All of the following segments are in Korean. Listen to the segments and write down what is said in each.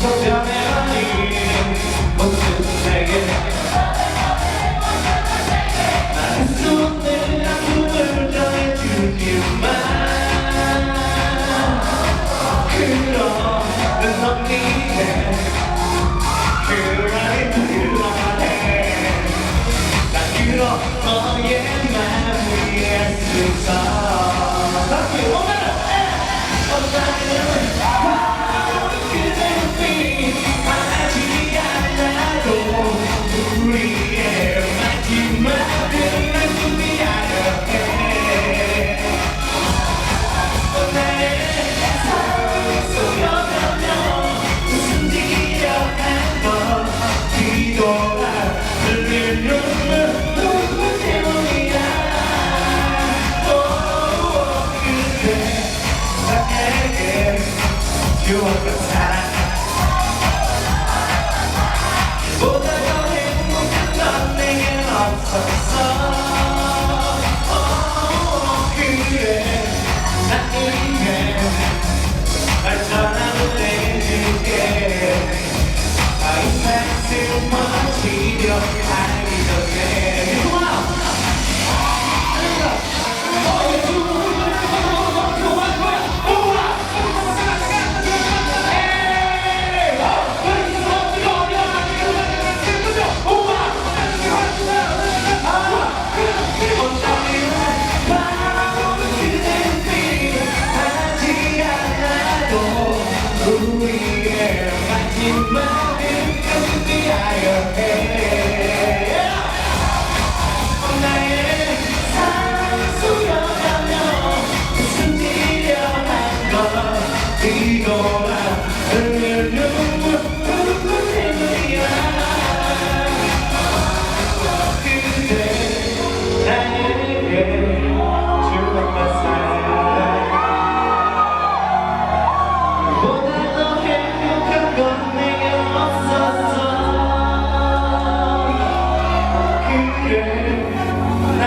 Don't tell me 이해 You're welcome.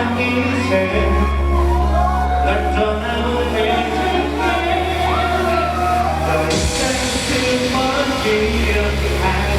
난 이제 널 떠나고 있는데 너 있을 수 먼지 이렇게